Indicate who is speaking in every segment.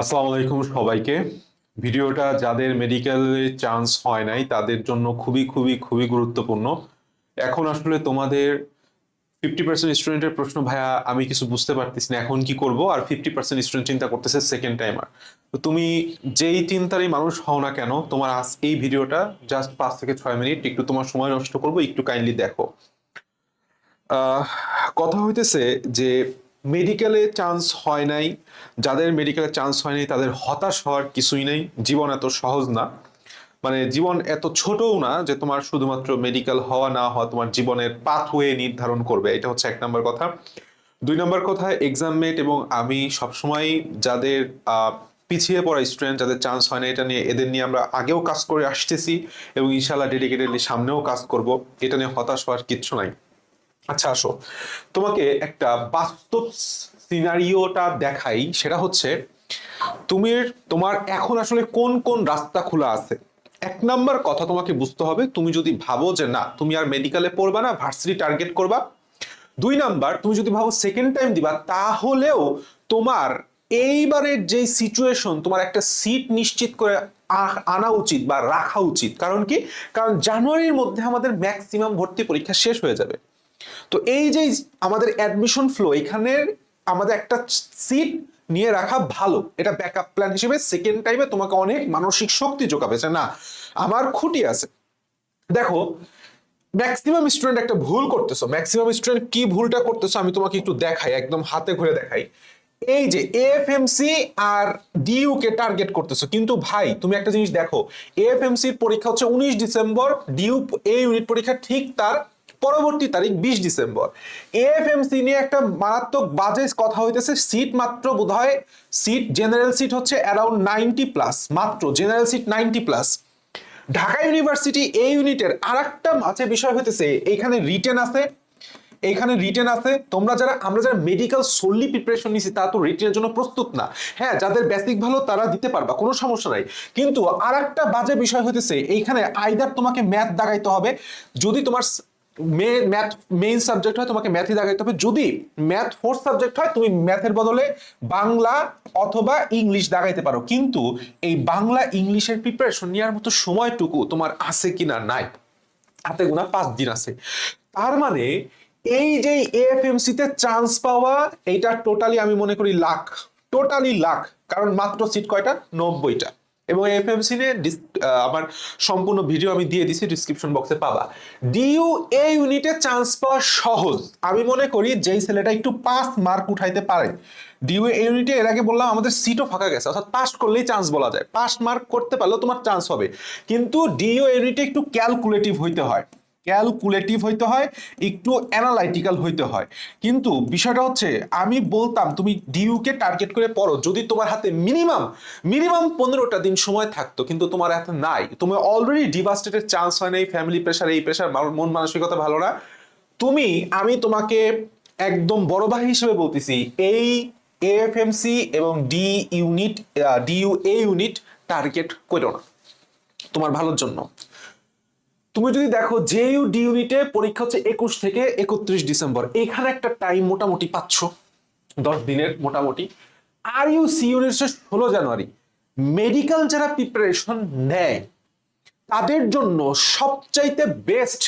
Speaker 1: আসসালামু আলাইকুম সবাইকে। ভিডিওটা যাদের মেডিকেলে চান্স হয় নাই, তাদের জন্য খুবই খুবই খুবই গুরুত্বপূর্ণ। এখন আসলে তোমাদের ফিফটি পার্সেন্ট স্টুডেন্টের প্রশ্ন, ভাইয়া, আমি কিছু বুঝতে পারতেছি না, এখন কি করব? আর ফিফটি পার্সেন্ট স্টুডেন্ট চিন্তা করতেছে সেকেন্ড টাইমার তো তুমি যেই চিন্তারই মানুষ হও না কেন, তোমার আজ এই ভিডিওটা জাস্ট পাঁচ থেকে ছয় মিনিট, একটু তোমার সময় নষ্ট করব, একটু কাইন্ডলি দেখো। কথা হইতেছে যে মেডিকেলে চান্স হয় নাই। যাদের মেডিকেলে চান্স হয় নাই, তাদের হতাশ হওয়ার কিছুই নেই। জীবন এত সহজ না। মানে জীবন এত ছোটও না যে তোমার শুধুমাত্র মেডিকেল হওয়া না হওয়া তোমার জীবনের পাথওয়ে নির্ধারণ করবে। এটা হচ্ছে এক নম্বর কথা। দুই নম্বর কথা এক্সাম মেট এবং আমি সবসময় যাদের পিছিয়ে পড়া স্টুডেন্ট যাদের চান্স হয় না, এটা নিয়ে, এদের নিয়ে আমরা আগেও কাজ করে আসতেছি এবং ইনশাল্লাহ ডেডিকেটেডলি সামনেও কাজ করব। এটা নিয়ে হতাশ হওয়ার কিচ্ছু নাই। আচ্ছা আসো। তোমাকে একটা বাস্তব সিনারিওটা দেখাই। সেটা হচ্ছে, তুমি তোমার এখন আসলে কোন কোন রাস্তা খোলা আছে? এক নাম্বার কথা তোমাকে বুঝতে হবে, তুমি যদি ভাবো যে না, তুমি আর মেডিকেলে পড়বা না ভার্সিটি টার্গেট করবা। দুই নাম্বার, তুমি যদি ভাবো সেকেন্ড টাইম দিবা, তাহলেও তোমার এইবারের যে সিচুয়েশন তোমার একটা সিট নিশ্চিত করে আনা উচিত বা রাখা উচিত। কারণ কি? কারণ জানুয়ারির মধ্যে আমাদের ম্যাক্সিমাম ভর্তি পরীক্ষা শেষ হয়ে যাবে। তো এই যে আমাদের অ্যাডমিশন ফ্লো এখানের আমাদের একটা সিট নিয়ে রাখা ভালো। এটা ব্যাকআপ প্ল্যান হিসেবে সেকেন্ড টাইমে তোমাকে অনেক মানসিক শক্তি যোগাবে না, আমার খুঁটি আছে। দেখো ম্যাক্সিমাম স্টুডেন্ট একটা ভুল করতেছো। ম্যাক্সিমাম স্টুডেন্ট কি ভুলটা করতেছো আমি তোমাকে একটু দেখাই, একদম হাতে ঘুরে দেখাই। এই যে এএফএমসি আর ডিইউ কে টার্গেট করতেছো। কিন্তু ভাই, তুমি একটা জিনিস দেখো এএফএমসি এর পরীক্ষা হচ্ছে উনিশ ডিসেম্বর ডিইউ এ ইউনিট পরীক্ষা ঠিক তার পরবর্তী তারিখ বিশ ডিসেম্বর। এএফএমসি নিয়ে একটা মারাত্মক বাজে কথা হইতেছে। সিট মাত্র বোধহয় সিট জেনারেল সিট হচ্ছে অ্যারাউন্ড নাইনটি প্লাস মাত্র general seat ninety plus Dhaka university এই ইউনিটের আর একটা মাঝে বিষয় হইতেছে এইখানে রিটেন আছে এইখানে রিটেন আছে। তোমরা যারা, আমরা যারা মেডিকেল সোললি প্রিপারেশন নিছি, তা তো রিটেনের জন্য প্রস্তুত না। হ্যাঁ যাদের বেসিক ভালো, তারা দিতে পারবা, কোনো সমস্যা নাই। কিন্তু আর একটা বাজে বিষয় হইতেছে, এইখানে আইদার তোমাকে ম্যাথ দাগাইতে হবে। যদি তোমার ম্যাথ মেইন সাবজেক্ট হয়, তোমাকে ম্যাথই দাগাইতে হবে। যদি ম্যাথ ফোর্থ সাবজেক্ট হয়, তুমি ম্যাথের বদলে বাংলা অথবা ইংলিশ দাগাইতে পারো। কিন্তু এই বাংলা ইংলিশের প্রিপারেশন নেওয়ার মতো সময়টুকু তোমার আছে কি না নাই। হাতে গোনা পাঁচ দিন আছে। তার মানে এই যে এএফএমসি তে চান্স পাওয়া এইটা টোটালি আমি মনে করি লাখ। টোটালি লাখ। কারণ মাত্র সিট কয়টা? নব্বইটা। এবং এফ এম সিনে আমার সম্পূর্ণ ভিডিও আমি দিয়ে দিছি ডিসক্রিপশন বক্সে পাবা। ডিইউ এ ইউনিটে চান্স পাওয়া সহজ। আমি মনে করি যেই ছেলেটা একটু পাস মার্ক উঠাইতে পারে ডিইউ এ ইউনিটে এর আগে বললাম আমাদের সিটও ফাঁকা গেছে, অর্থাৎ পাস করলেই চান্স বলা যায়। পাস মার্ক করতে পারলেও তোমার চান্স হবে। কিন্তু ডিইউ ইউনিটে একটু ক্যালকুলেটিভ হইতে হয়। ক্যালকুলেটিভ হইতে হয়, একটু অ্যানালাইটিক্যাল হইতে হয়। কিন্তু বিষয়টা হচ্ছে, আমি বলতাম, তুমি ডিইউকে টার্গেট করে পড়ো, যদি তোমার হাতে মিনিমাম মিনিমাম পনেরোটা দিন সময় থাকতো, কিন্তু তোমার হাতে নাই। তুমি অলরেডি ডিভাস্টেটের চান্স হয় না এই ফ্যামিলি প্রেশার এই প্রেশার মন মানসিকতা ভালো না। তুমি, আমি তোমাকে একদম বড় ভাই হিসেবে বলতেছি, এই এএফএমসি এবং D unit DU A unit target করো না। তোমার ভালোর জন্য। তুমি যদি দেখো জে ইউ ডি ইউনিটে পরীক্ষা হচ্ছে একুশ থেকে একত্রিশ ডিসেম্বর। এখানে একটা টাইম মোটামুটি পাচ্ছ। দশ দিনের মোটামুটি। আর ইউ সি ইউনিট ষোলো জানুয়ারি। মেডিকেল যারা প্রিপারেশন নেয়, তাদের জন্য সবচাইতে বেস্ট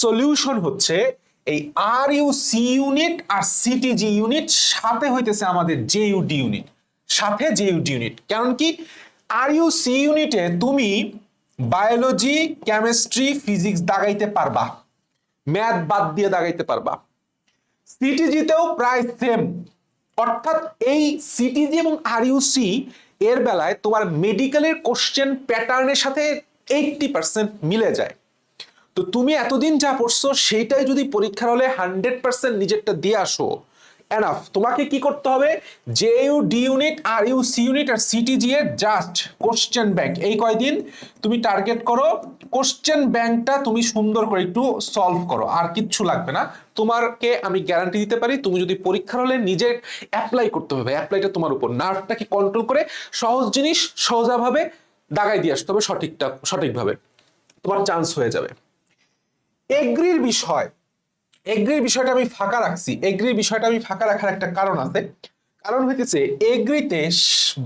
Speaker 1: সলিউশন হচ্ছে এই আর ইউ সি ইউনিট আর সিটিজি ইউনিট সাথে হইতেছে আমাদের জে ইউ ডি ইউনিট সাথে জে ইউ ডি ইউনিট কারণ কি? আর ইউ সি ইউনিটে তুমি বায়োলজি, কেমিস্ট্রি, ফিজিক্স দাগাইতে পারবা। ম্যাথ বাদ দিয়ে দাগাইতে পারবা। সিটিজিতেও প্রায় সেম অর্থাৎ এই সিটিজি এবং আরইউসি এর বেলায় তোমার মেডিকেলের কোশ্চেন প্যাটার্নের সাথে এইটটি পার্সেন্ট মিলে যায়। তো তুমি এতদিন যা পড়ছো, সেইটাই যদি পরীক্ষার হলে হান্ড্রেড পার্সেন্ট নিজেরটা দিয়ে আসো এনাফ তোমাকে কি করতে হবে? J U D unit R U C unit আর সিটিজি এর জাস্ট কোশ্চেন ব্যাংক এই কয়দিন? তুমি টার্গেট করো কোশ্চেন ব্যাংকটা তুমি সুন্দর করে একটু সলভ করো। আর কিচ্ছু লাগবে না। তোমারকে আমি গ্যারান্টি দিতে পারি, তুমি যদি পরীক্ষার হলে নিজে অ্যাপ্লাই করতে হবে। অ্যাপ্লাইটা তোমার উপর। নার্ভটাকে কন্ট্রোল করে সহজ জিনিস সহজাভাবে দাগাই দিয়ে আসতে হবে সঠিকটা, সঠিকভাবে। তোমার চান্স হয়ে যাবে। এগ্রির বিষয়। এগ্রির বিষয়টা আমি ফাঁকা রাখছি। এগ্রির বিষয়টা আমি ফাঁকা রাখার একটা কারণ আছে। কারণ হইতেছে এগ্রিতে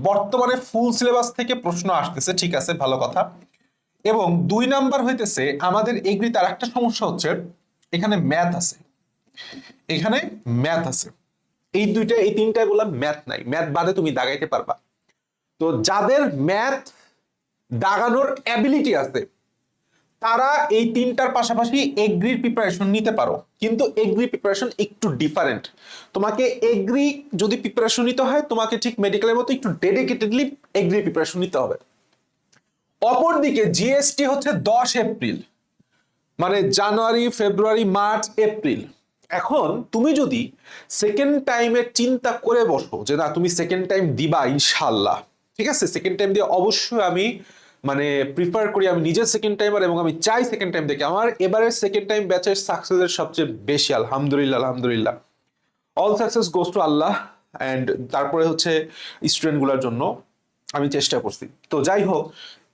Speaker 1: বর্তমানে ফুল সিলেবাস থেকে প্রশ্ন আসতেছে, ঠিক আছে, ভালো কথা। এবং দুই নাম্বার হইতেছে, আমাদের এগ্রিতে আর একটা সমস্যা হচ্ছে, এখানে ম্যাথ আছে। এখানে ম্যাথ আছে। এই দুইটা, এই তিনটা বললাম ম্যাথ নাই। ম্যাথ বাদে তুমি দাগাইতে পারবা। তো যাদের ম্যাথ দাগানোর অ্যাবিলিটি আছে তারা এই তিনটার পাশাপাশি এগ্রির প্রিপারেশন নিতে পারো। কিন্তু এগ্রি প্রিপারেশন একটু ডিফারেন্ট তোমাকে এগ্রি যদি প্রিপারেশন নিতে হয়, তোমাকে ঠিক মেডিকেলের মতো একটু ডেডিকেটেডলি এগ্রি প্রিপারেশন নিতে হবে। অপরদিকে জিএসটি হচ্ছে দশ এপ্রিল মানে জানুয়ারি, ফেব্রুয়ারি, মার্চ, এপ্রিল। এখন তুমি যদি সেকেন্ড টাইমের চিন্তা করে বসো যে না, তুমি সেকেন্ড টাইম দিবা ইনশাল্লাহ ঠিক আছে? সেকেন্ড টাইম দিয়ে অবশ্যই আমি মানে প্রিফার করি আমি নিজের সেকেন্ড টাইমার এবং আমি চাই সেকেন্ড টাইম দেখে। আমার এবারের সেকেন্ড টাইম ব্যাচের সাকসেসের সবচেয়ে বেশি, আলহামদুলিল্লাহ আলহামদুলিল্লাহ। All success goes to Allah and তারপরে হচ্ছে স্টুডেন্টগুলোর জন্য আমি চেষ্টা করছি। তো যাই হোক,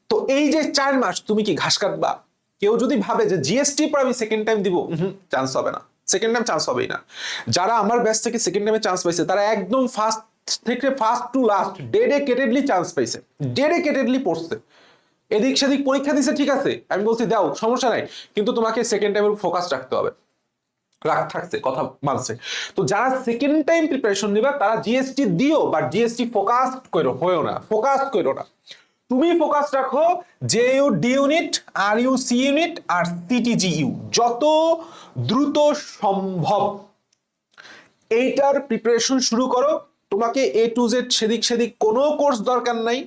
Speaker 1: তো এই যে চার মাস তুমি কি ঘাস কাটবা? কেউ যদি ভাবে যে জিএসটি পর আমি সেকেন্ড টাইম দিব হুম চান্স হবে না। সেকেন্ড টাইম চান্স হবেই না। যারা আমার ব্যাচ থেকে সেকেন্ড টাইমে চান্স পাইছে, তারা একদম ফার্স্ট থেকে first to last dedicatedly chance পাইছে। ডেডিকেটেডলি পড়ছে। এদিক সেদিক পরীক্ষা দিছে, ঠিক আছে। আমি বলছি, দাও, সমস্যা নাই। কিন্তু তোমাকে সেকেন্ড টাইমের ফোকাস রাখতে হবে। রাখ, থাকছে, কথা মানছে তো যারা সেকেন্ড টাইম প্রিপারেশন নিবা, তারা জিএসটি দিও বা জিএসটি ফোকাস করো হয়েও না ফোকাস করো না। তুমি ফোকাস রাখো J U D unit R U C unit আর সিটিজি ইউ যত দ্রুত সম্ভব। এইটার প্রিপারেশন শুরু করো। তোমাকে এ টু জেড সেদিক সেদিক কোনো কোর্স দরকার নাই।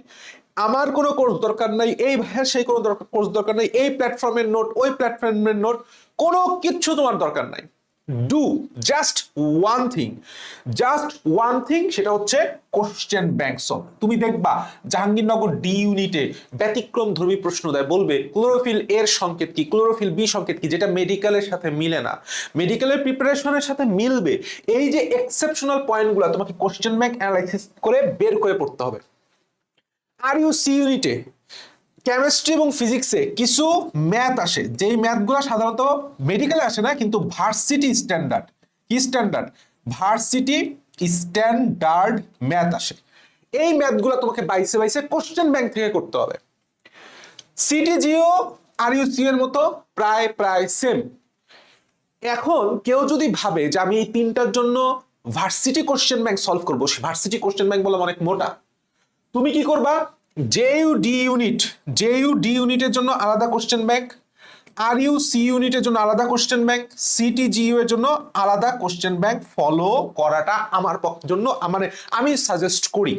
Speaker 1: আমার কোনো কোর্স দরকার নাই এই ভাইয়ের সেই কোনো কোর্স দরকার নাই এই প্ল্যাটফর্মের নোট ওই প্ল্যাটফর্মের নোট কোনো কিচ্ছু তোমার দরকার নাই। Do just one thing just one thing সেটা হচ্ছে কোশ্চেন ব্যাংক সলভ তুমি দেখবা জাহাঙ্গীরনগর ডি ইউনিটে ব্যতিক্রম ধর্মী প্রশ্ন দেয় বলবে ক্লোরোফিল এর সংকেত কি? ক্লোরোফিল বি সংকেত কি? যেটা মেডিকেলের সাথে মিলে না। মেডিকেলের প্রিপারেশনের সাথে মিলবে। এই যে এক্সেপশনাল পয়েন্টগুলো তোমাকে কোশ্চেন ব্যাংক অ্যানালাইসিস করে বের করে পড়তে হবে। আর ইউ সি ইউনিটে কেমিস্ট্রি এবং ফিজিক্সে কিছু ম্যাথ আসে। যেই ম্যাথগুলো সাধারণত মেডিকেলে আসে না, কিন্তু ভার্সিটি স্ট্যান্ডার্ড কি স্ট্যান্ডার্ড ভার্সিটি স্ট্যান্ডার্ড ম্যাথ আসে। এই ম্যাথগুলো তোমাকে বাইসে বাইসে কোশ্চেন ব্যাংক থেকে করতে হবে। সিটিজিও আর এর মতো প্রায় প্রায় সেম এখন কেউ যদি ভাবে যে আমি এই তিনটার জন্য ভার্সিটি কোশ্চেন ব্যাংক সলভ করব ভার্সিটি কোশ্চেন ব্যাংক বলে অনেক মোটা। তুমি কি করবা? JU D unit JU D ইউনিটের জন্য আলাদা question bank R U C ইউনিটের জন্য আলাদা কোশ্চেন ব্যাংক সিটিজিইউ এর জন্য আলাদা কোশ্চেন ব্যাংক ফলো করাটা আমার জন্য মানে আমি সাজেস্ট করি।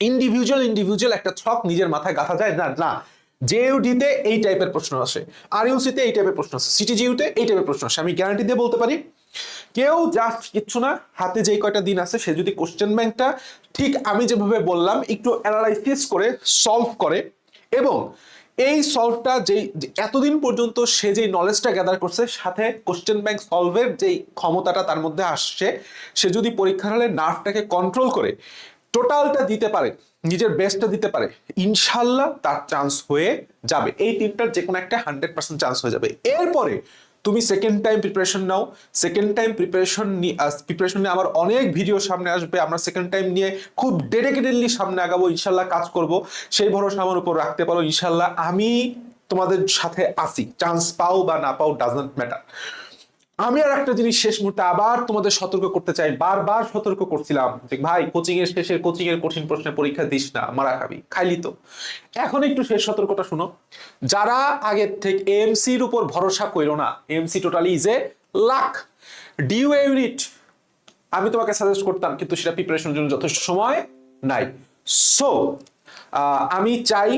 Speaker 1: ইন্ডিভিজুয়াল ইন্ডিভিজুয়াল একটা ছক নিজের মাথায় গাঁথা যায়, না না। জেইউডিতে এই টাইপের প্রশ্ন আসে। আর ইউ ইউসিতে এই টাইপের প্রশ্ন আসে। সিটিজিইউতে এই টাইপের প্রশ্ন আসে। আমি গ্যারান্টি দিয়ে বলতে পারি কেউ জাস্ট কিচ্ছু না, হাতে যেই কয়টা দিন আছে, সে যদি কোশ্চেন ব্যাংকটা ঠিক আমি যেভাবে বললাম, একটু অ্যানালাইসিস করে সলভ করে এবং এই সলভটা যেই, এতদিন পর্যন্ত সে যেই নলেজটা গ্যাদার করছে, সাথে কোশ্চেন ব্যাংক সলভের যেই ক্ষমতাটা তার মধ্যে আসছে, সে যদি পরীক্ষার হলে নার্ভটাকে কন্ট্রোল করে টোটালটা দিতে পারে, নিজের বেস্টটা দিতে পারে, ইনশাল্লাহ তার চান্স হয়ে যাবে। এই তিনটার যে কোনো একটা হান্ড্রেড পার্সেন্ট চান্স হয়ে যাবে। এরপরে তুমি সেকেন্ড টাইম প্রিপারেশন নাও। সেকেন্ড টাইম প্রিপারেশন নিয়ে প্রিপারেশন নিয়ে আমার অনেক ভিডিও সামনে আসবে। আমরা সেকেন্ড টাইম নিয়ে খুব ডেডিকেটেডলি সামনে আগাবো, ইনশাল্লাহ কাজ করব। সেই ভরসা আমার উপর রাখতে পারো, ইনশাল্লাহ আমি তোমাদের সাথে আসি চান্স পাও বা না পাও ডাজন্ট ম্যাটার আমি আর একটা জিনিস শেষ মুহূর্তে আবার তোমাদের সতর্ক করতে চাই, বারবার সতর্ক করছিলাম ভাই কোচিং এর শেষে কোচিং এর কঠিন প্রশ্নের পরীক্ষা দিস না, মারা খাবি, খাইলি তো। এখন একটু শেষ সতর্কতা শুনো। যারা আগের থেকে এমসির উপর ভরসা কইরো না এমসি টোটালি ইজ এ লাখ ডিউ ইউনিট আমি তোমাকে সাজেস্ট করতাম, কিন্তু সেটা প্রিপারেশনের জন্য যথেষ্ট সময় নাই। সো আমি চাই,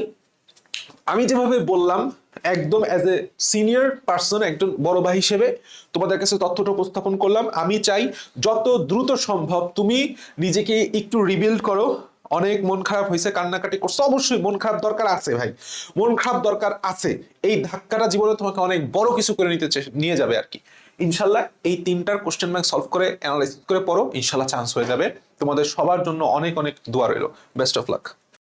Speaker 1: আমি যেভাবে বললাম একদম অ্যাজ এ সিনিয়র পার্সন একজন বড় ভাই হিসেবে তোমাদের কাছে তথ্যটা উপস্থাপন করলাম। আমি চাই যত দ্রুত সম্ভব তুমি নিজেকে একটু রিবিল্ড করো। অনেক মন খারাপ হয়েছে, কান্নাকাটি করছে। অবশ্যই মন খারাপ দরকার আছে ভাই। মন খারাপ দরকার আছে। এই ধাক্কাটা জীবনে তোমাকে অনেক বড় কিছু করে নিতে নিয়ে যাবে আর কি। ইনশাল্লাহ এই তিনটার কোশ্চেন ব্যাংক সলভ করে অ্যানালাইসিস করে পড়ো। ইনশাল্লাহ চান্স হয়ে যাবে। তোমাদের সবার জন্য অনেক অনেক দোয়া রইল। Best of luck